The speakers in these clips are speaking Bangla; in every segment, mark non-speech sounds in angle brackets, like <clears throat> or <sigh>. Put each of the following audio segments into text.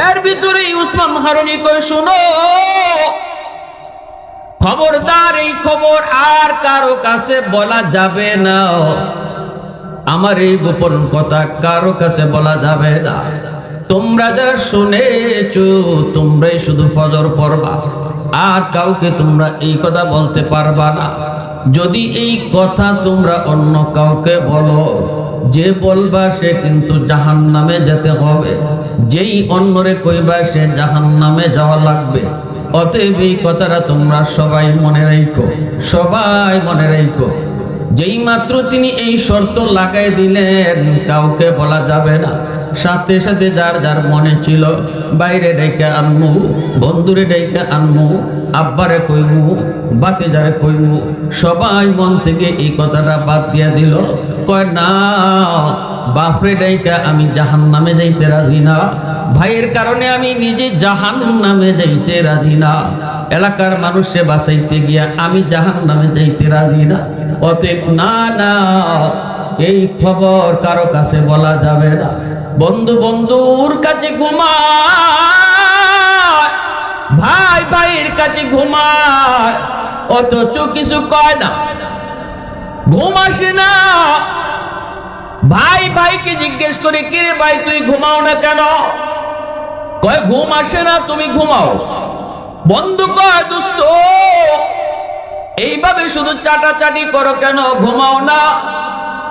এর ভিতরে উসমান হারুনি কয়, শুনো, খবরদার এই খবর আর কারও কাছে বলা যাবে না। আমার এই গোপন কথা কারও কাছে বলা যাবে না। তোমরা যারা শুনেছ, তোমরাই শুধু ফজর পড়বা। আর কাউকে তোমরা এই কথা বলতে পারবা না। যদি এই কথা তোমরা অন্য কাউকে বলো, যে বলবা সে কিন্তু জাহান নামে যেতে হবে। যেই অন্যরে কইবা সে জাহান নামে যাওয়া লাগবে। অতএব এই কথাটা তোমরা সবাই মনে রাখো সবাই মনে রাখো যেই মাত্র তিনি এই শর্ত লাগাই দিলেন, কাউকে বলা যাবে না। সাথে সাথে যার যার মনে ছিল, বাইরে ডেকে আনমু, বন্ধুরে ডেকে আনমু, আব্বারে কইমু বাতে যারে কইমু, সবাই মন থেকে এই কথাটা বাদ দিয়া দিল। কয়, না বাফরে ডাইকা আমি জাহান নামে যাইতে রাজি না। ভাইয়ের কারণে আমি নিজে জাহান নামে যাইতে রাজি না। এলাকার মানুষে বাঁচাইতে গিয়া আমি জাহান নামে যাইতে রাজি না। অতএব না না, এই খবর কারও কাছে বলা যাবে না। বন্ধু বন্ধুর কাছে ঘুমায়, ভাই ভাইয়ের কাছে ঘুমায়, অথচ কিছু কয় না। ঘুম না। ভাই ভাইকে জিজ্ঞেস করে, কিরে ভাই, তুই ঘুমাও না কেন? কয়, ঘুম আসে না, তুমি ঘুমাও। বন্ধু কয় দোস্ত এইভাবে শুধু চাটাচাটি করো কেন? ঘুমাও না।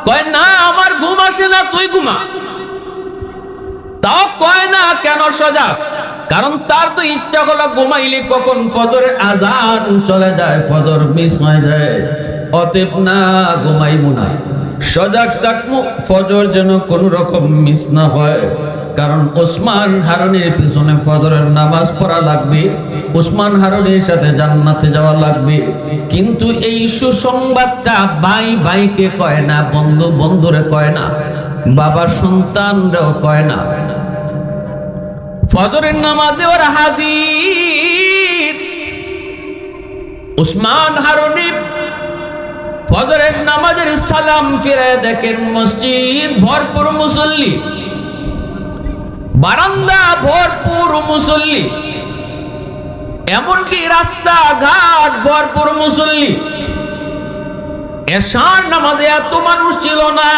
কয়, না, আমার ঘুম আসে না, তুই ঘুমা। তাও কয়, না, কেন সজাগ? কারণ তার তো ইচ্ছা হলো ঘুমাইলে কখন ফজরের আজান চলে যায়, ফজর মিস হয়ে যায়। অতএব না ঘুমাইবো না। সজাগ থাকব ফজর যেন কোন রকম মিস না হয়। কারণ ওসমান হারনের পিছনে ফজরের নামাজ পড়া লাগবে, ওসমান হারনের সাথে জান্নাতে যাওয়া লাগবে। কিন্তু এই সুসংবাদটা ভাই ভাইকে কয় না, বন্ধু বন্ধুরে কয় না, বাবা সন্তানরাও কয় না। ফজরের নামাজে ওর হাদির উসমান হারুনি ফজরের নামাজের সালাম ফিরে দেখেন মসজিদ ভরপুর মুসল্লি। বারান্দা ভরপুর মুসল্লি। এমনকি রাস্তা ঘাট ভরপুর মুসল্লি। এসার নামাজে এত মানুষ ছিল না।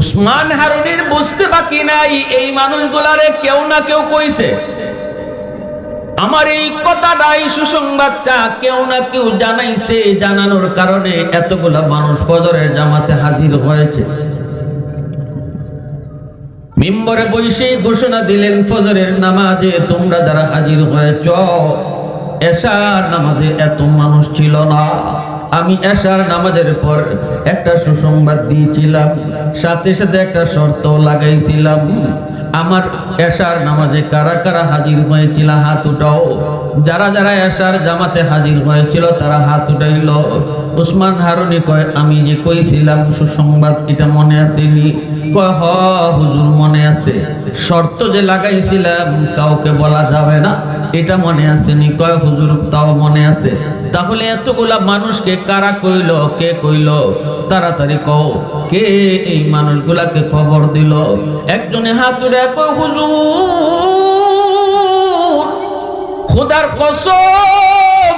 উসমান হারুনির বুঝতে বাকি নাই, এই মানুষগুলারে কেউ না কেউ কইছে। আমার এই কথাটা এই সুসংবাদটা কেউ না কেউ জানাইছে, জানানোর কারণে এতগুলা মানুষ ফজরের জামাতে হাজির হয়েছে। মিম্বরে বৈশে ঘোষণা দিলেন, ফজরের নামাজে তোমরা যারা হাজির হয়েছ, এশার নামাজে এত মানুষ ছিল না। আমি এশার নামাজের পর একটা সুসংবাদ দিয়েছিলাম, সাথে সাথে একটা শর্ত লাগাইছিলাম। আমার এশার নামাজে কারা কারা হাজির হয়েছিল হাত উঠাও? যারা যারা এশার জামাতে হাজির হয়েছিল, তারা হাত উঠাইল। উসমান হারুনি কয়, আমি যে কইছিলাম সুসংবাদ, এটা মনে আসেনি। কয়, হ, হুজুর, মনে আছে। শর্ত যে লাগাইছিলাম, কাউকে বলা যাবে না, এটা মনে আসেনি। কয়, হুজুর, তাও মনে আছে। তাহলে এতগুলা মানুষকে কারা কইল, কে কইল? তাড়াতাড়ি কও, কে এই মানুষগুলাকে খবর দিল? একজনে হাতুড়ে কয়, হুজুর, খোদার কসম,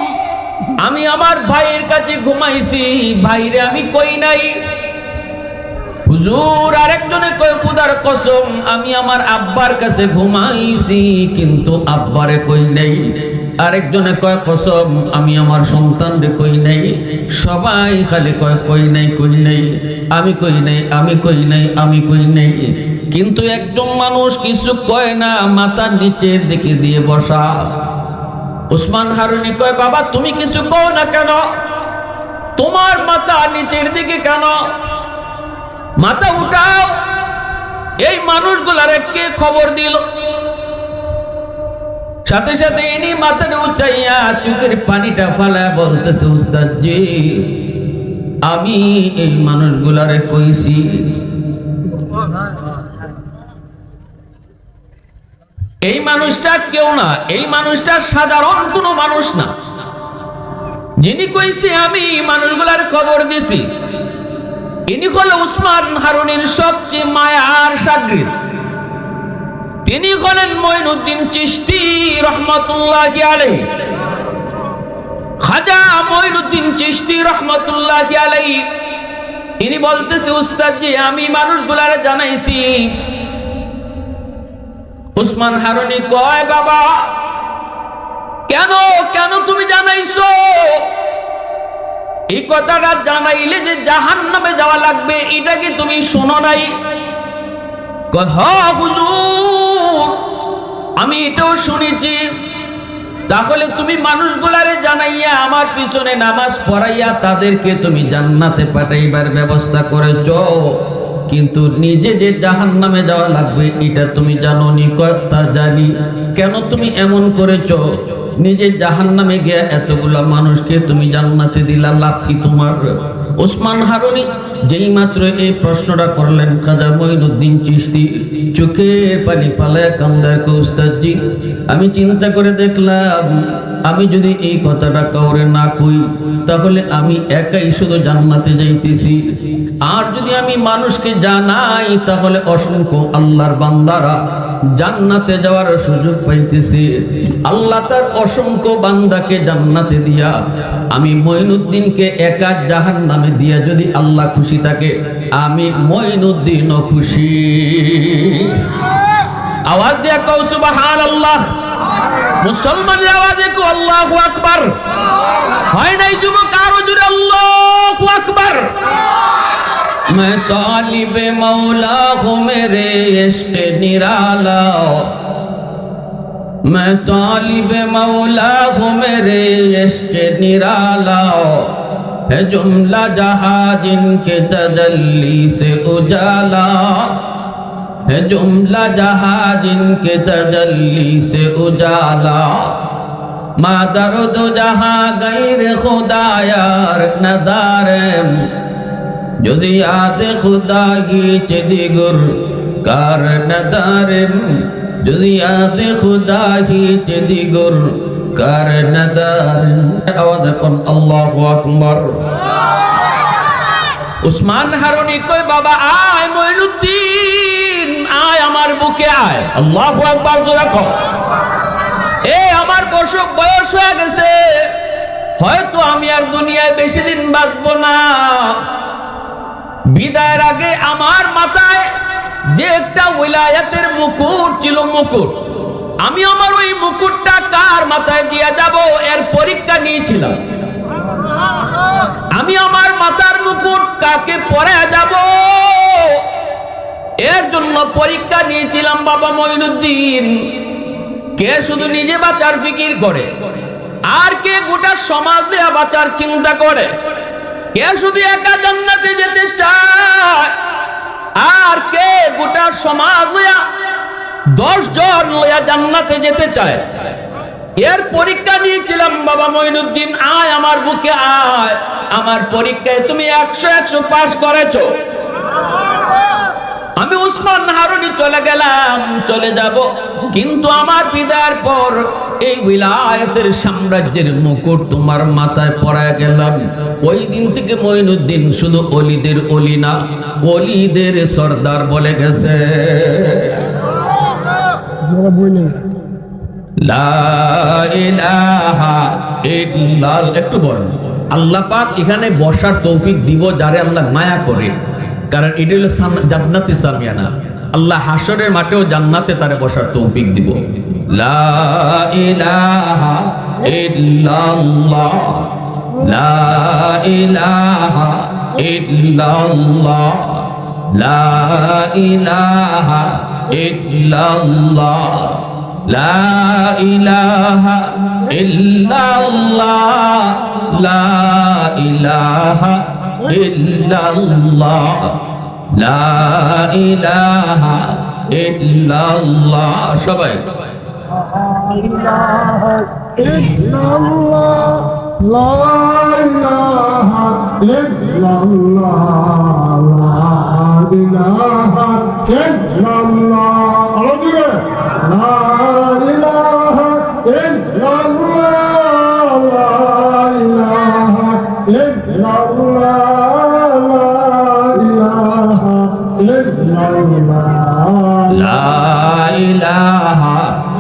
আমি আমার ভাইয়ের কাছে ঘুমাইছি, ভাইরে আমি কই নাই? হুজুর, আরেকজনে কয়, খুদার কসম, আমি আমার আব্বার কাছে ঘুমাইছি, কিন্তু আব্বারে কই নাই? আরেকজনে কয়, কসম, আমি আমার সন্তানরে কই নাই? সবাই খালি কয়, কই নাই কই নাই? আমি কই নাই, আমি কই নাই, আমি কই নাই? কিন্তু একজন মানুষ কিছু কয় না মাথার নিচের দিকে দিয়ে বসা। উসমান হারুনি কয়, বাবা, তুমি কিছু কও না কেন? তোমার মাথা নিচের দিকে কেন? মাথা উঠাও। এই মানুষগুলারে কে খবর দিল? সাথে সাথে ইনি মাথাটা উঠাইয়া চোখের পানিটা ফালা বলতেছে উস্তাদ জি আমি এই মানুষগুলারে কইছি, এই মানুষটা কেউ না, এই মানুষটা সাধারণ কোনো মানুষ না। যিনি কইছে, আমি মানুষগুলার খবর দিছি। ইনি হলো উসমান হারুনের সবচেয়ে মায়ার সাগরিদ তিনি হলেন মঈনুদ্দিন চিশতি রহমতুল্লাহ আলাই খাজা মঈনুদ্দিন চিশতি রহমতুল্লাহ আলাই তিনি বলতেছে উস্তাদ জি আমি মানুষগুলারে জানাইছি উসমান হারুনি কয় বাবা কেন কেন তুমি জানাইছো? এই কথাটা জানাইলে যে জাহান নামে যাওয়া লাগবে এটা কি তুমি শোনো নাই? কয়, "হ, হুজুর আমি এটাও শুনেছি। তাহলে তুমি মানুষগুলারে জানাইয়া আমার পিছনে নামাজ পড়াইয়া তাদেরকে তুমি জান্নাতে পাঠাইবার ব্যবস্থা করেছ। কিন্তু নিজে যে জাহান নামে যাওয়া লাগবে, এটা তুমি জানো নি কথা জানি। কেন তুমি এমন করেছ? নিজে জাহান নামে গিয়ে এতগুলা মানুষকে তুমি জান্নাতে দিলা, লাভ কি তোমার? ওসমান হারুনি যেই মাত্র এই প্রশ্নটা করলেন, খাজা মঈনুদ্দিন চিশতি চোখের পানি পালায় কান্দার কৌস্তাজি আমি চিন্তা করে দেখলাম, আমি যদি এই কথাটা কাউরে না কই, তাহলে আমি একাই শুধু জান্নাতে যাইতেছি। আর যদি আমি মানুষকে জানাই, তাহলে অসংখ্য আল্লাহর বান্দারা জান্নাতে যাওয়ার সুযোগ পাইতেছি। আল্লাহ তার অসংখ্য বান্দাকে জান্নাতে দিয়া, আমি মঈনুদ্দিনকে একা জাহান নামে দিয়া যদি আল্লাহ খুশি থাকে, আমি মঈনুদ্দিনও খুশি। আওয়াজ দিয়া কৌ আল্লাহ মুসলমানের আওয়াজে কো আল্লাহ আকবার হয় নাই যুবক আরো জুড়ে আল্লাহ আকবার मैं तालिब मौला हूँ मेरे इश्क निराला मैं तालिब मौला हूँ मेरे इश्क निराला है जुमला जहाँ जिनके तजल्ली से उजाला ہے جملہ جہاں جن کے تجلی سے اجالا۔ مادر دو جہاں غیر خدا یار نظارم جو زیاد خدا کی چدیگر کار ندارم زیاد خدا کی چدیگر کار ندارم اوز کن اللہ اکبر۔ عثمان حرونی کوئی بابا آئے معین الدین۔ আয়, আমার বুকে আয়। আল্লাহু আকবার, জোরে কও। এ, আমার বসক, বয়স হয়ে গেছে। হয়তো আমি আর দুনিয়ায় বেশি দিন বাঁচবো না। বিদায়ের আগে আমার মাথায় যে একটা উইলায়াতের মুকুট ছিল মুকুট। আমি আমার ওই মুকুটটা কার মাথায় দিয়ে যাব? এর পরীক্ষা নিয়েছিলাম। আমি আমার মাথার মুকুট কাকে পরে যাব? এর জন্য পরীক্ষা নিয়েছিলাম বাবা মঈনুদ্দিন কে শুধু নিজে বাঁচার ফিকির করে, আর কে গোটা সমাজ দেয়া বাঁচার চিন্তা করে? কে শুধু একা জান্নাতে যেতে চায়, আর কে গোটা সমাজ লইয়া দশ জন লইয়া জান্নাতে যেতে চায়? এর পরীক্ষা নিয়েছিলাম বাবা মঈনুদ্দিন আয় আমার বুকে আয়। আমার পরীক্ষায় তুমি একশো একশো পাস করেছ। আমি উসমান হারুনি চলে গেলাম চলে যাব। কিন্তু আমার বিদায়ের পর এই উইলায়তের সাম্রাজ্যের মুকুট তোমার মাথায় পড়ায় গেলাম। ওই দিন থেকে মঈনুদ্দিন শুধু অলিদের অলি না অলিদের সর্দার বলে গেছে। একটু বলেন। আল্লাহ পাক এখানে বসার তৌফিক দিব যারে আল্লাহ মায়া করে। কারণ এটা হলো জান্নাতে ইসলামিয়ানা আল্লাহ হাসরের মাঠেও জান্নাতে তারে বসার তৌফিক দিব। লা ইলাহা লা ইলাহা লা ইলাহা লা ইলাহা লা ইলাহা ইল্লাল্লাহ লা ইলাহা ইল্লাল্লাহ। ইলাহা ইল্লাল্লাহ।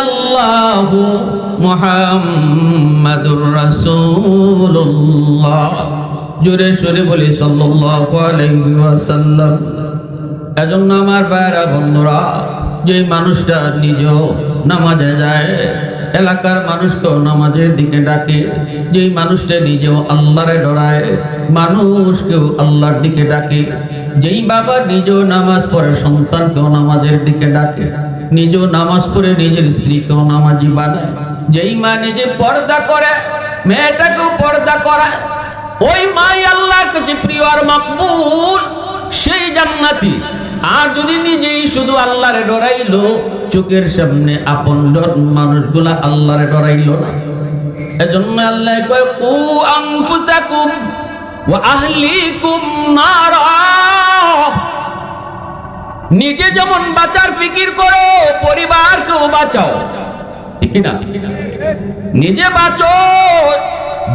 ইল্লাল্লাহু মুহাম্মাদুর রাসূলুল্লাহ। জোরে সরে বলি, সাল্লাল্লাহু আলাইহি ওয়াসাল্লাম। এজন্য আমার ভাইরা বন্ধুরা যে মানুষটা নিজ নামাজে যায়, এলাকার মানুষকেও নামাজের দিকে ডাকে, যেই মানুষটা নিজেও আল্লাহরে ডরায়, মানুষকেও আল্লাহর দিকে ডাকে, যেই বাবা নিজেও নামাজ পড়ে, সন্তানকেও নামাজের দিকে ডাকে। নিজেও নামাজ পড়ে নিজের স্ত্রীকেও নামাজি বানায়। যেই মা নিজে পর্দা করে, মেয়েটাকেও পর্দা করায়। ওই মাই আল্লাহর কাছে প্রিয় আর মাকবুল, সেই জান্নাতি। আর যদি নিজেই শুধু আল্লাহরে ডরাইলো, চোখের সামনে আপন মানুষগুলা আল্লাহরে ডরাইলো না। এজন্য আল্লাহ কয়, কু আনফুসাকুম ওয়া আহলিকুম নারা। নিজে যেমন বাঁচার ফিকির করো, পরিবারকেও বাঁচাও। ঠিক না নিজে বাঁচো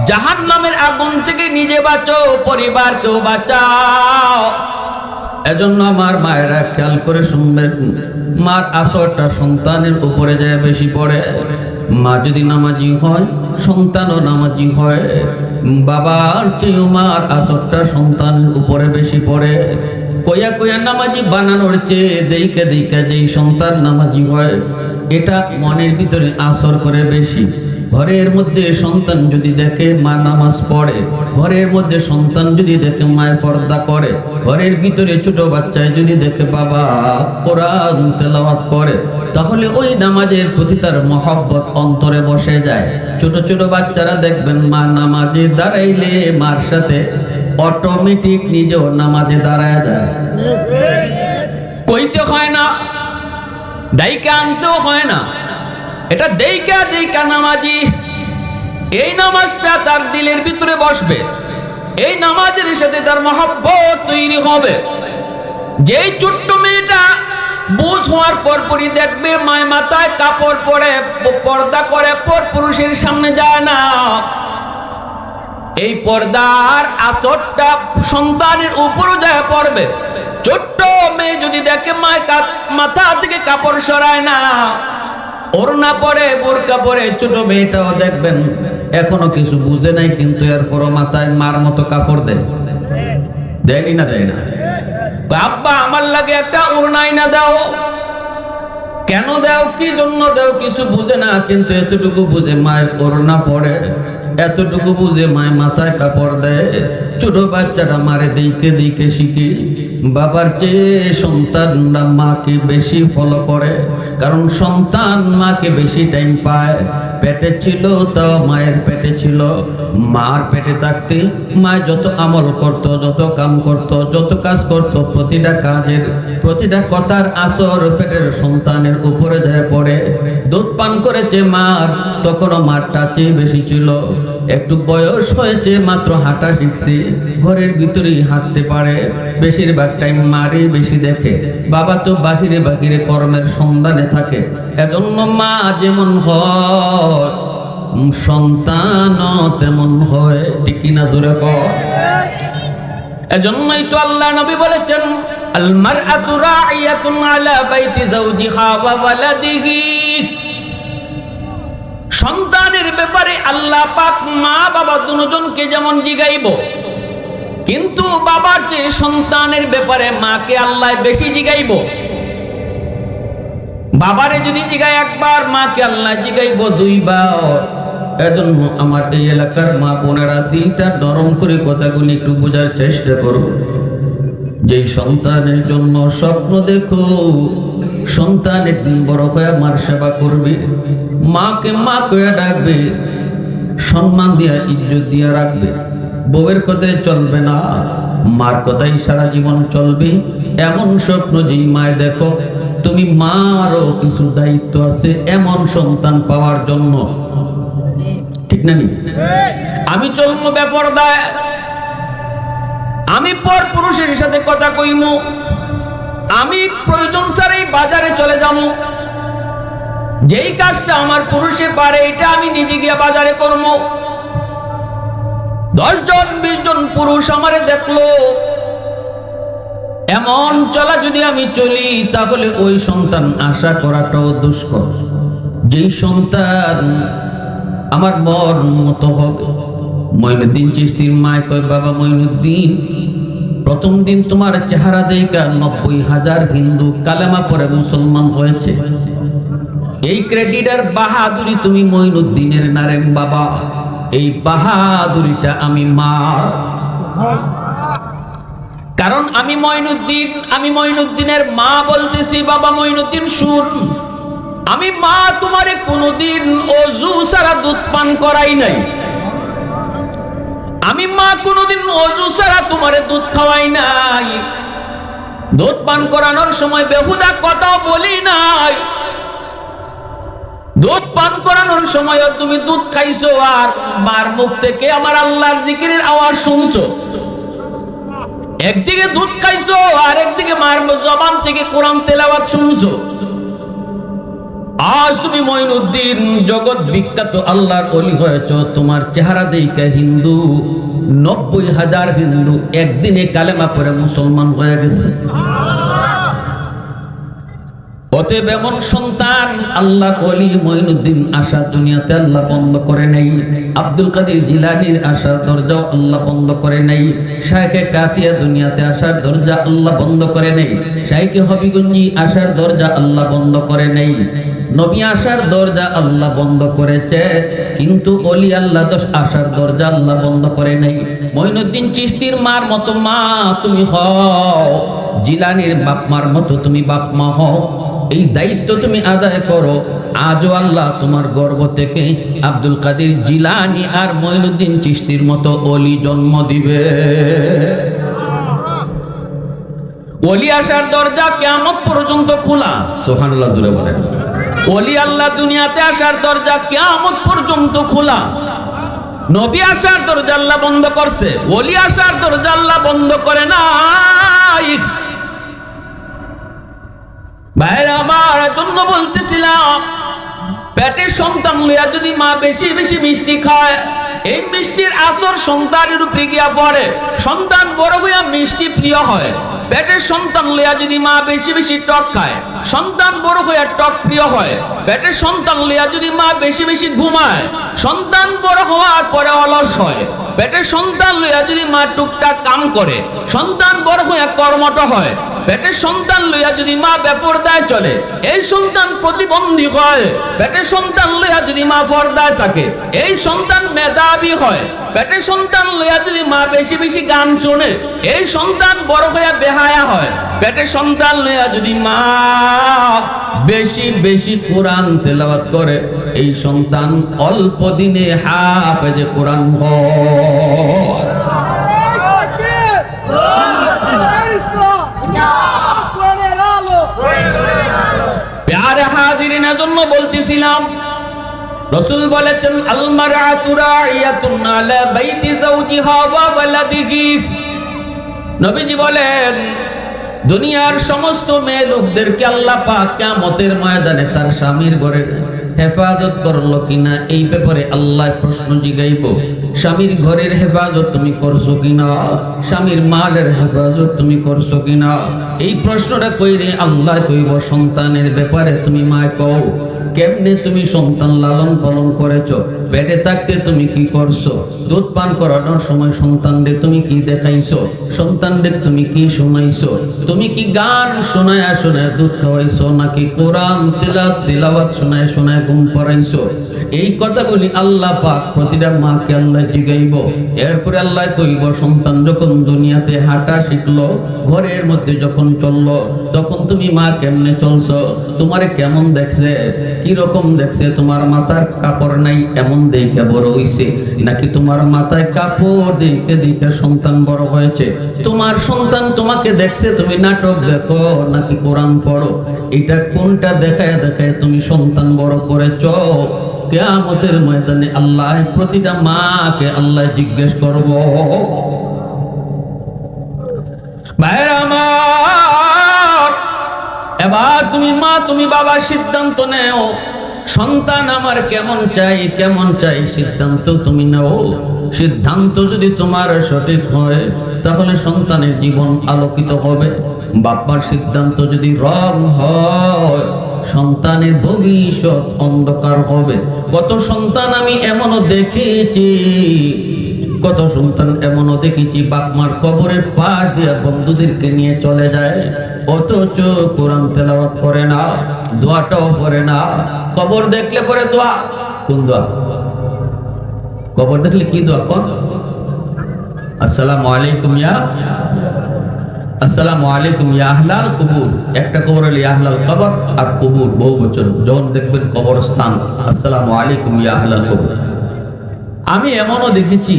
জাহান নামের আগুন থেকে নিজে বাঁচো, পরিবারকেও বাঁচাও। এজন্য আমার মায়েরা খেয়াল করে শুনবেন, মার আসরটা সন্তানের উপরে যায় বেশি পড়ে। মা যদি নামাজি হয়, সন্তানও নামাজি হয়। বাবার চেয়েও মার আসরটা সন্তানের উপরে বেশি পড়ে। কয়া কয়া নামাজি বানানোর চেয়ে দেইকে দেইকে যেই সন্তান নামাজি হয়, এটা মনের ভিতরে আসর করে বেশি। ঘরের মধ্যে সন্তান যদি দেখে মা নামাজ পড়ে, ঘরের মধ্যে সন্তান যদি দেখে মায়ের পর্দা করে, ঘরের ভিতরে ছোট বাচ্চায় যদি দেখে বাবা কোরআন তেলাওয়াত করে, তাহলে ওই নামাজের প্রতি তার মহব্বত অন্তরে বসে যায়। ছোট ছোট বাচ্চারা দেখবেন মা নামাজে দাঁড়াইলে মার সাথে অটোমেটিক নিজেও নামাজে দাঁড়ায় যায়। কইতে হয় না, ডাইকে আনতেও হয় না। এটা দেইকা দেইকা নামাজি। এই নামাজটা তার দিলের ভিতরে বসবে। এই নামাজের সাথে তার মহব্বত তৈরি হবে। যেই ছোট্ট মেয়েটা বুধ হওয়ার পরপরই দেখবে মায় মাথায় কাপড় পরে, পর্দা করে পর পুরুষের সামনে যায় না। এই পর্দার আসরটা সন্তানের উপরও যায় পড়বে। ছোট্ট মেয়ে যদি দেখে মায় মাথা থেকে কাপড় সরায় না, ওড়না পরে, বোরকা পরে, ছোট মেয়েটাও দেখবেন, এখনও কিছু বুঝে নাই, কিন্তু এরপরও মাথায় মার মতো কাপড় দেয়। দেয়নি না দেয় না? আব্বা, আমার লাগে একটা ওড়নাই না দাও। কেন দাও, কি জন্য দাও, কিছু বুঝে না, কিন্তু এতটুকু বুঝে মায়ের ওড়না পড়ে এতটুকু বুঝে মায় মাথায় কাপড় দেয়। ছোট বাচ্চাটা মারে দিকে দিকে শিখি। বাবার চেয়ে সন্তানরা মাকে বেশি ফলো করে, কারণ সন্তান মাকে বেশি টাইম পায়। পেটে ছিল তাও মায়ের পেটে ছিল। মার পেটে থাকতে মা যত আমল করত, যত কাম করত, যত কাজ করত, প্রতিটা কাজের, প্রতিটা কথার আসর পেটের সন্তানের উপরে যায় পড়ে। দুধ পান করেছে মার, তখনও মার টাচে বেশি ছিল। একটু বয়স হয়েছে, মাত্র হাঁটা শিখছে। ঘরের ভিতরেই হাঁটতে পারে। বেশিরভাগ টাইম মারে বেশি দেখে। বাবা তো বাহিরে বাহিরে কর্মের সন্ধানে থাকে। এজন্য মা যেমন হয়, সন্তান তেমন হয়। ঠিক কিনা দূরে এজন্যই তো আল্লাহ নবী বলেছেন সন্তানের ব্যাপারে আল্লাহ পাক মা বাবা দুজনকে যেমন জিগাইব কিন্তু বাবার যে সন্তানের ব্যাপারে মাকে আল্লাহ বেশি জিগাইব। বাবারে যদি জিগাই একবার, মাকে আল্লাহ জিগাইব দুইবার। এজন্য আমার এই এলাকার মা বোনেরা দিলটা নরম করে কথাগুলি একটু বোঝার চেষ্টা করো যে সন্তানের জন্য স্বপ্ন দেখো, সন্তান একদিন বড় হয়ে মার সেবা করবে। মাকে মা কয়ে ডাকবে, সম্মান দিয়া, ইজ্জত দিয়া রাখবে। বউয়ের কথায় চলবে না, মার কথাই সারা জীবন চলবে। এমন স্বপ্ন যেই মায় দেখো, তুমি মারও কিছু দায়িত্ব আছে এমন সন্তান পাওয়ার জন্য। ঠিক না আমি চলমু বেপরদায়। আমি পর পুরুষের সাথে কথা কইমু। আমি প্রয়োজন ছাড়াই বাজারে চলে যাব যেই কাজটা আমার পুরুষে পারে, এটা আমি নিজে গিয়ে বাজারে করব দশজন বিশ জন পুরুষ আমারে দেখল। এমন চলা যদি আমি চলি, তাহলে ওই সন্তান আশা করাটাও দুষ্কর। যেই সন্তান আমার মন মতো হবে। মইনুদ্দিন চিস্তির মায় কয়, বাবা মইনুদ্দিন, প্রথম দিন তোমার চেহারা দেখা নব্বই হাজার হিন্দু কালেমা পরে মুসলমান হয়েছে। এই ক্রেডিটার বাহাদুরি তুমি মইনুদ্দিনের নারেন বাবা। এই বাহাদুরিটা আমি মার। কারণ আমি মইনুদ্দিন আমি মইনুদ্দিনের মা বলতেছি, বাবা মইনুদ্দিন শুন। আমি মা তোমারে কোনোদিন অজু সারা দুধ পান করাই নাই। আমি মা কোনোদিন অজু সারা তোমারে দুধ খাওয়াই নাই। দুধ পান করানোর সময় বেহুদা কথা বলি নাই। দুধ পান করানোর সময় তুমি দুধ খাইছো আর মার মুখ থেকে আমার আল্লাহর জিকিরের আওয়াজ শুনছো। একদিকে দুধ খাইছো আর একদিকে মার জবান থেকে কোরআন তেলাওয়াত শুনছো। আজ তুমি মঈনুদ্দিন, জগৎ বিখ্যাত আল্লাহর অলি হয়েছ, তোমার চেহারা দেখে হিন্দু, নব্বই হাজার হিন্দু একদিনে কালেমা পরে মুসলমান হয়ে গেছে। অতএব এমন সন্তান আল্লাহ অলি মঈনুদ্দিন আশা দুনিয়াতে আল্লাহ বন্ধ করে নাই। আব্দুল কাদের জিলানির আশার দরজা আল্লাহ বন্ধ করে নাই। শাইখে কাতিয়া দুনিয়াতে আসার দরজা আল্লাহ বন্ধ করে নাই। শাইখে হবিগঞ্জি আসার দরজা আল্লাহ বন্ধ করে নাই। নবী আসার দরজা আল্লাহ বন্ধ করেছে, কিন্তু অলি আল্লাহ তো আসার দরজা আল্লাহ বন্ধ করে নাই। মঈনুদ্দিন চিস্তির মার মতো মা তুমি হও, জিলানির বাপ মার মতো তুমি বাপ মা হও। এই দায়িত্ব তুমি আদায় করো। আজও আল্লাহ তোমার গর্ব থেকে আব্দুল কাদের জিলানি আর মঈনুদ্দিন চিস্তির মতো অলি জন্ম দিবে। অলি আসার দরজা কেমন পর্যন্ত খোলা। সোহানুল্লাহ দূরে বলেন। অলি আল্লাহ দুনিয়াতে আসার দরজা কেমন পর্যন্ত খোলা। নবী আসার দরজা আল্লাহ বন্ধ করছে। অলি আসার দরজা আল্লাহ বন্ধ করে নাই বলতেছিলাম পেটের সন্তান লইয়া যদি মা বেশি বেশি মিষ্টি খায়, এই মিষ্টির আসর সন্তানের উপরে গিয়া পড়ে। সন্তান বড় হইয়া মিষ্টি প্রিয় হয়। পেটের সন্তান লইয়া যদি মা বেশি বেশি টক খায়, সন্তান বড় হইয়া টক প্রিয় হয়। পেটের সন্তান লইয়া যদি মা বেশি বেশি ঘুমায়, সন্তান বড় হওয়ার পরে অলস হয়। পেটের সন্তান লইয়া যদি মা টুকটাক কাম করে, সন্তান বড় হইয়া কর্মঠ হয়। পেটের সন্তান লইয়া যদি মা বেপরদায় চলে, এই সন্তান প্রতিবন্ধী হয়। পেটে সন্তান লইয়া যদি মা পর্দায় থাকে, এই সন্তান মেধাবী হয়। পেটে সন্তান লইয়া যদি মা বেশি বেশি গান শোনে, এই সন্তান বড় হইয়া বেহায়া হয়। পেটে সন্তান লইয়া যদি মা বেশি বেশি কোরআন তেলাওয়াত করে, এই সন্তান অল্প দিনে হাফেজে কোরআন হয়। জন্য বলতেছিলাম। রসুল বলেছেন নবীজি বলেন, দুনিয়ার সমস্ত মেয়ে লোকদেরকে আল্লাহ পাক কিয়ামতের ময়দানে তার স্বামীর ঘরের হেফাজত করল কিনা এই ব্যাপারে আল্লাহ প্রশ্ন জিগাইব। স্বামীর ঘরের হেফাজত তুমি করছ কিনা? স্বামীর মালের হেফাজত তুমি করছ কিনা? এই প্রশ্নটা কইরে আল্লাহ কইব, সন্তানের ব্যাপারে তুমি মায় কও। কেমনে তুমি সন্তান লালন পালন করেছ? পেটে থাকতে তুমি কি করছ? দুধ পান করানোর সময় সন্তানদের তুমি কি দেখাইছো? সন্তানদের তুমি কি শোনাইছো? তুমি কি গান শোনায় শোনায় দুধ খাওয়াইছো, নাকি কোরআন তিলাওয়াত শোনায় শোনায় ঘুম পড়াইছো এই কথাগুলি আল্লাহ পাক প্রতিটা মাকে আল্লাহ জিগাইব। এরপরে আল্লাহ কইব, সন্তান যখন দুনিয়াতে হাঁটা শিখলো, ঘরের মধ্যে যখন চলল, তখন তুমি মা কেমনে চলছো? তোমারে কেমন দেখছে? কি রকম দেখছে? তোমার মাথার কাপড় নাই, এমন দেখে বড় হইছে। নাকি তোমার মাথায় কাপড় দেখে দেখে সন্তান বড় হয়েছে? তোমার সন্তান তোমাকে দেখছে, তুমি নাটক দেখো, নাকি কোরআন পড়ো? এটা কোনটা দেখায় দেখায় তুমি সন্তান বড় করেছ? কেয়ামতের ময়দানে আল্লাহ প্রতিটা মাকে আল্লাহ জিজ্ঞেস করব। এবার তুমি মা, তুমি বাবার সিদ্ধান্ত নেও। সন্তান আমার কেমন চাই কেমন চাই সিদ্ধান্ত তুমি নাও। সিদ্ধান্ত যদি তোমার সঠিক হয়, তাহলে সন্তানের জীবন আলোকিত হবে। বাপ্পার সিদ্ধান্ত যদি রং হয়, সন্তানের ভবিষ্যৎ অন্ধকার হবে। কত সন্তান আমি এমনও দেখেছি, কত সন্তান এমনও দেখেছি, বাপমার কবরের পাশ দিয়ে বন্ধুদেরকে নিয়ে চলে যায়। অথচ কোরআন তেলাওয়াত করে না, দোয়াটাও করে না। কবর দেখলে পরে দোয়া, কোন দোয়া? কবর দেখলে কি দোয়া, কোন? আসসালামু আলাইকুম ইয়া আসসালামু আলাইকুম ইয়া আহলাল কুবুর। একটা কবর হলো ইয়া আহলাল কবর আর কুবুর বহু বচন যখন দেখবেন কবরস্থান আসসালামু আলাইকুম ইয়া আহলাল কুবুর। আমি এমনও দেখেছি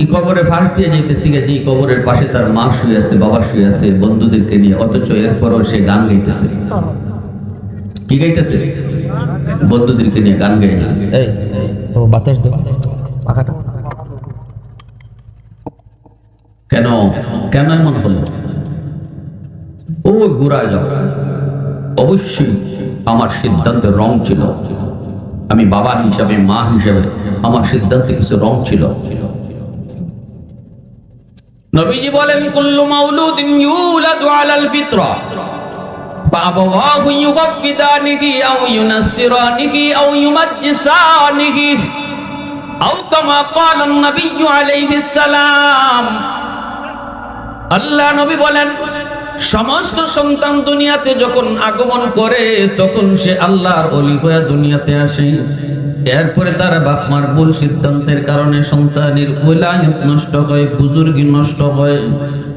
এই কবরে ফাঁস দিয়ে যেতেছি যে কবরের পাশে তার মা শুয়ে আছে বাবা শুয়ে আছে বন্ধুদেরকে নিয়ে। অথচ এরপরও সে গান গাইতেছে। কি গাইতেছে? বন্ধুদেরকে নিয়ে গান গাই বাতাস কেন? কেন এমন হলো? ও ঘুরায় যাও অবশ্যই আমার সিদ্ধান্তের রং ছিল আমি বাবা হিসাবে মা হিসাবে আমার সিদ্ধান্তে কিছু রং ছিল নবীজি বলেন কুল্লু মাউলুদিন ইউলাদু আলাল ফিতরা فأبواه يغفدانه أو ينصرانه أو يمجسانه أو كما قال النبي عليه السلام আল্লাহ নবী বলেন সমস্ত সন্তান দুনিয়াতে যখন আগমন করে, তখন সে আল্লাহর অলি হয়ে দুনিয়াতে আসে। এরপরে তার বাপ মার ভুল সিদ্ধান্তের কারণে সন্তানের ওলায়ত নষ্ট হয়, বুজুর্গি নষ্ট হয়।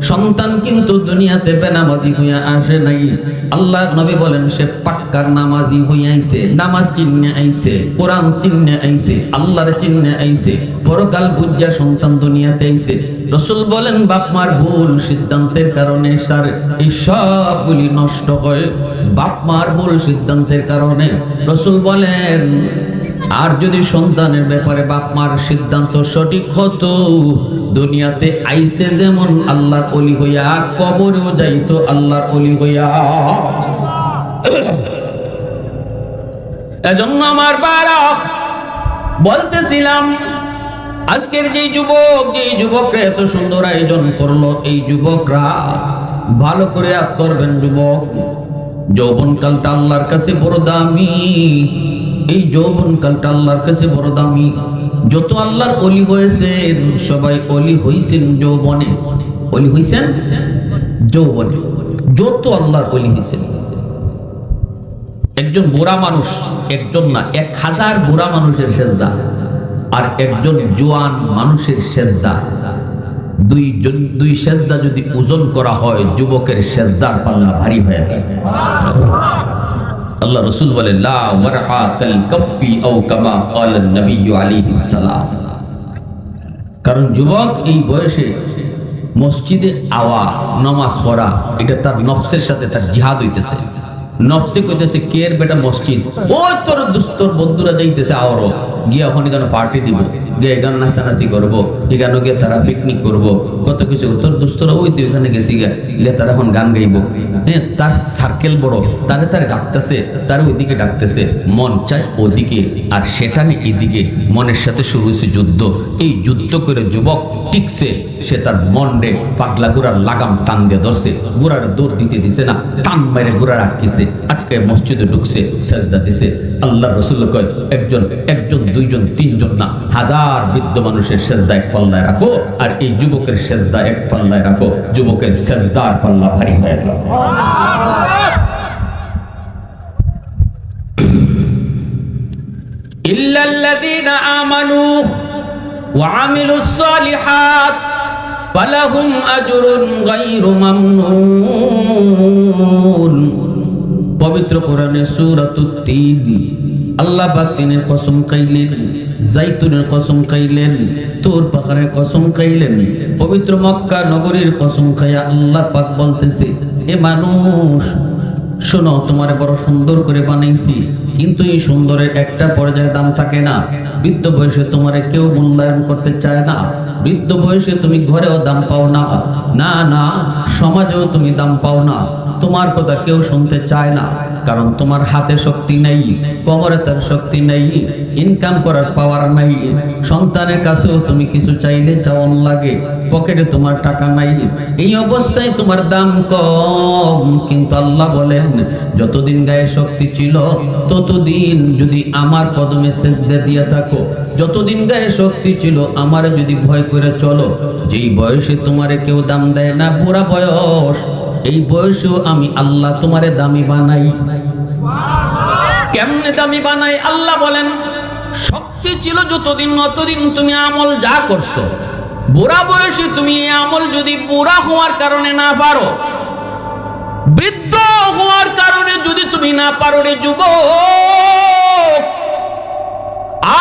সন্তান কিন্তু দুনিয়াতে বেনামাজি হইয়া আসে নাই। আল্লাহ নবী বলেন, সে পাক্কার নামাজি হইয়াইছে নামাজ চিহ্নে আইছে, কোরআন চিহ্নে আইছে, আল্লাহর চিহ্নে আইছে। পরকাল বুঝা সন্তান দুনিয়াতে আইছে। রসুল বলেন, বাপ মার ভুল সিদ্ধান্তের কারণে তার এই সবগুলি নষ্ট হয়। বাপ মার ভুল সিদ্ধান্তের কারণে রসুল বলেন, আর যদি সন্তানের ব্যাপারে বাপ মার সিদ্ধান্ত সঠিক হতো, দুনিয়াতে আইসে যেমন আল্লাহর অলি হইয়া, কবরেও যাইতো আল্লাহর অলি হইয়া। এজন্য আমার বারা বলতেছিলাম আজকের যে যুবক যে যুবকরা এত সুন্দর আয়োজন করল, এই যুবকরা ভালো করে আদ করবেন যুবক। যৌবনকালটা আল্লাহর কাছে বড় দামি। এই যৌবনকালটা আল্লাহর কাছে বড় দামি। যত আল্লাহর অলি হয়েছেন, সবাই অলি হইছেন যৌবনে। অলি হইছেন যৌবনে। যত আল্লাহর অলি হইছেন। একজন বুড়া মানুষ, একজন না, এক হাজার বুড়া মানুষের সেজদা। আর একজন জোয়ান মানুষের সেজদা। দুই দুই সেজদা যদি ওজন করা হয়, যুবকের সেজদার পাল্লা ভারী হয়ে যায়। আল্লাহ রসুল বলে কারণ যুবক এই বয়সে মসজিদে আওয়া, নামাজ পড়া, এটা তার নফসের সাথে তার জিহাদ হইতেছে। নফসে কইতেছে, কে বেটা মসজিদ? ও তোর দুস্তর বন্ধুরা যাইতেছে আওয়ারও। গিয়ে ওখানে কেন পার্টি দিব। গিয়ে এখানে নাচানাচি করব, এখানে গিয়ে তারা পিকনিক করব, কত কিছু। তোর দুস্তরা ওই তুই ওখানে গেছি গিয়া, গিয়ে তারা এখন গান গাইব। হ্যাঁ তার সার্কেল বড়, তারে তারে ডাকতেছে, তার ওইদিকে ডাকতেছে, মন চায় ওদিকে, আর সেটা নিয়ে এদিকে। মনের সাথে শুরু হয়েছে যুদ্ধ। এই যুদ্ধ করে যুবক টিকছে, সে তার মন রে পাগলা গুড়ার লাগাম টান দিয়ে ধরছে। গুড়ার দৌড় দিতে দিছে না, টান মেরে গুড়ার আটকেছে, আটকে মসজিদে ঢুকছে, সেজদা দিছে। আল্লাহ রসুল কয়, একজন একজন, দুইজন, তিনজন না, হাজার বৃদ্ধ মানুষের সেজদা এক পাল্লায় রাখো আর এই যুবকের সেজদা এক পাল্লায় রাখো যুবকের সেজদার পাল্লা ভারী হয়ে যাবে <clears throat> إلا الذين آمنوا وعملوا الصالحات فلهم أجر غير ممنون পবিত্র কোরআনে সূরাতুত তিন আল্লাহ পাক কসম খাইলেন, জাইতুনের কসম খাইলেন, তোর পাহাড়ের কসম খাইলেন, পবিত্র মক্কা নগরীর কসম খাইয়া আল্লাহ পাক বলতেছে, এ মানুষ, শোনো, তোমারে বড় সুন্দর করে বানাইছি, কিন্তু এই সুন্দরের একটা পর্যায়ে দাম থাকে না। বৃদ্ধ বয়সে তোমারে কেউ মূল্যায়ন করতে চায় না। বৃদ্ধ বয়সে তুমি ঘরেও দাম পাও না। না না, সমাজেও তুমি দাম পাও না। তোমার কথা কেউ শুনতে চায় না। কারণ তোমার হাতে শক্তি নেই, কোমরে তার শক্তি নেই ইনকাম করার পাওয়ার নাই। সন্তানের কাছেও তুমি কিছু চাইলে চাওয়ান লাগে পকেটে তোমার টাকা নাই। এই অবস্থায় তোমার দাম কম, কিন্তু আল্লাহ বলেন, যতদিন গায়ে শক্তি ছিল, ততদিন যদি আমার কদমে সেজদা দিয়ে থাকো, যতদিন গায়ে শক্তি ছিল, আমার যদি ভয় করে চলো, যেই বয়সে তোমারে কেউ দাম দেয় না, বুড়া বয়স এই বয়সেও আমি আল্লাহ তোমারে দামি বানাই। কেমনে দামি বানাই? আল্লাহ বলেন, শক্তি ছিল যতদিন অতদিন তুমি আমল যা করছ। বুড়া বয়সে তুমি এই আমল যদি বুড়া হওয়ার কারণে না পারো, বৃদ্ধ হওয়ার কারণে যদি তুমি না পারো রে যুব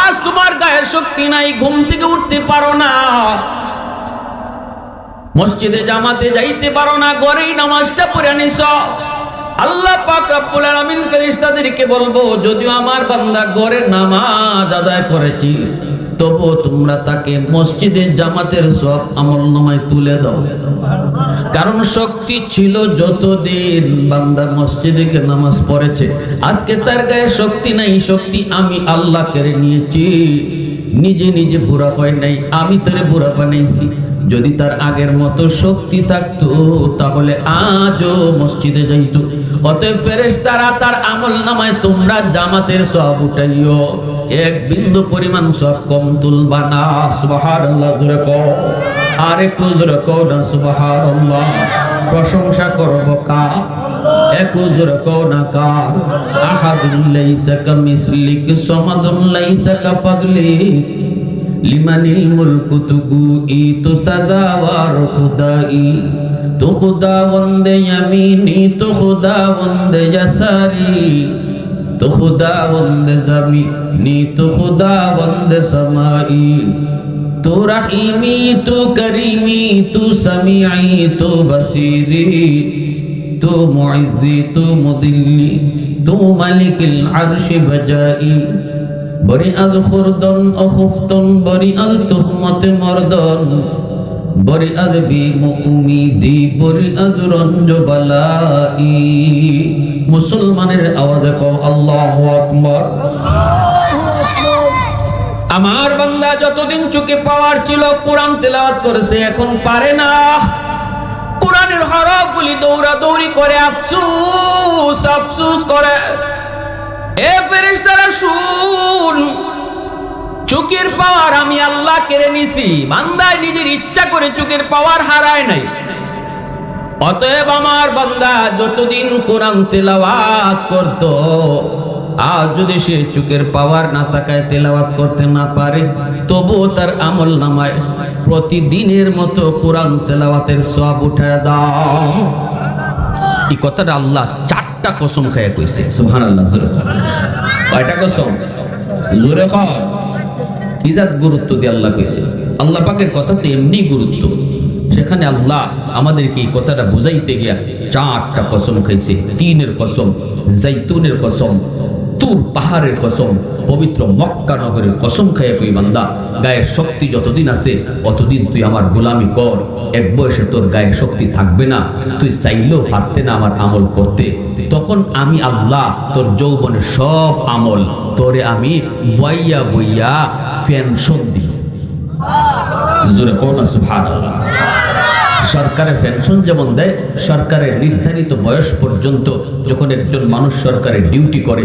আর তোমার গায়ের শক্তি নাই, ঘুম থেকে উঠতে পারো না। মসজিদে জামাতে যাইতে পারো না, ঘরেই নামাজটা পড়ে নিস আল্লাহ পাক রব্বুল আলামিন ফেরেশতাদেরকে বলব, যদিও আমার বান্দা ঘরে নামাজ আদায় করেছি, তবুও তোমরা তাকে মসজিদে জামাতের সব আমল নামায় তুলে দাও। কারণ শক্তি ছিল যতদিন বান্দা মসজিদে নামাজ পড়েছে, আজকে তার গায়ে শক্তি নাই, শক্তি আমি আল্লাহ কেড়ে নিয়েছি। নিজে নিজে বুড়া হয় নাই, আমি তোরে বুড়া বানাইছি। যদি তার আগের মতো শক্তি থাকতো, তাহলে আজও মসজিদে যাইতো। অতএব ফেরেশতারা তার আমল নামায় তোমরা জামাতের সব উঠাইও। এক বিন্দু পরিমাণ সব কম তুলবা না, সুবহানাল্লাহ, জোরে কও। আর একটু জোরে কও না, সুবহানাল্লাহ। প্রশংসা করব কার? একটু জোরে কও না কার? আহাদুন লাইসা কামিসলিক, সামাদুন লাইসা কাফাদলিক। লিমানিল মুলকু তুগু ই তো সাদাওয়ার খুদাই তো খুদা বন্দে ইয়ামিনি, তো খুদা বন্দে ইয়াসারি, তো খুদা বন্দে জামিনি, তো খুদা বন্দে সামাই তো রহিমি, তো করিমি, তো সামিঈ, তো বসিরি তো মুইজ্জি তো মুদিল্লি, তো মালিকিল আরশি বজাই বরি আজ খুরদন, অখুফতন, বরি আজ তুহমতে, মর্দন। বরি আজ বি মুমিদি রঞ্জ বালাই মুসলমানের আওয়াজে কও আল্লাহু আকবার। আমার বান্দা যতদিন চুকে পাওয়ার ছিল, কোরআন তেলাওয়াত করেছে, এখন পারে না। কোরআনের হরফগুলি দৌড়া দৌড়ি করে, আফসুস আফসুস করে। চোখের পাওয়ার আমি আল্লাহ কেড়ে নিছি। বান্দায় নিজের ইচ্ছা করে চোখের পাওয়ার হারায় নাই। অতএব আমার বান্দা যতদিন কোরআন করত, আজ যদি সে চোখের পাওয়ার না তাকায় তেলাওয়াত করতে না পারে, তবুও তার আমল নামায় প্রতিদিনের মতো কোরআন তেলাওয়াতের সব উঠে দাও। এই কথাটা আল্লাহ চারটা কসম খাইয়া কইছে। সুহান আল্লাহ। কয়টা কসম? জোরে কর। কি জাত গুরুত্ব দিয়ে আল্লাহ কইছে? আল্লাহ পাকের কথা তো এমনি গুরুত্ব। সেখানে আল্লাহ আমাদেরকে এই কথাটা বুঝাইতে গিয়া চারটা কসম খাইছে। তিনের কসম জাইতুনের কসম তুর পাহাড়ের কসম, পবিত্র মক্কা নগরের কসম খাইয়া কই, বান্দা, গায়ের শক্তি যতদিন আছে, অতদিন তুই আমার গোলামি কর। এক বয়সে তোর গায়ে শক্তি থাকবে না, তুই চাইলেও পারতে না আমার আমল করতে। তখন আমি আল্লাহ, তোর যৌবনের সব আমল, তোরে আমি বইয়া বইয়া পেনশন দিই। জোরে কোন সুবহানাল্লাহ। সরকারের পেনশন যেমন দেয়, সরকারের নির্ধারিত বয়স পর্যন্ত যখন একজন মানুষ সরকারের ডিউটি করে,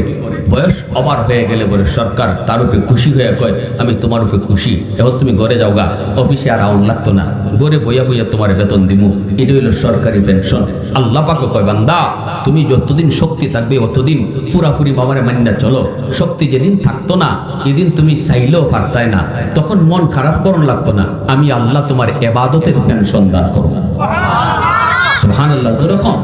বয়স অবার হয়ে গেলে বলে, সরকার তার উপরে খুশি হয়ে কয়, আমি তোমার উপরে খুশি। এখন তুমি ঘরে যাও গা, অফিসে আর আউন লাগতো না। ঘরে বইয়া বইয়া তোমার বেতন দিমু। এটা হইল সরকারি পেনশন আল্লাহ পাকে কয়, বান্দা, তুমি যতদিন শক্তি থাকবে, অতদিন পুরাপুরি বাবারে মান্না চলো। শক্তি যেদিন থাকতো না, এদিন তুমি চাইলেও পারতাই না। তখন মন খারাপ করুন লাগতো না। আমি আল্লাহ তোমার এবাদতের পেনশন দান করব। সুবহানাল্লাহ যেরকম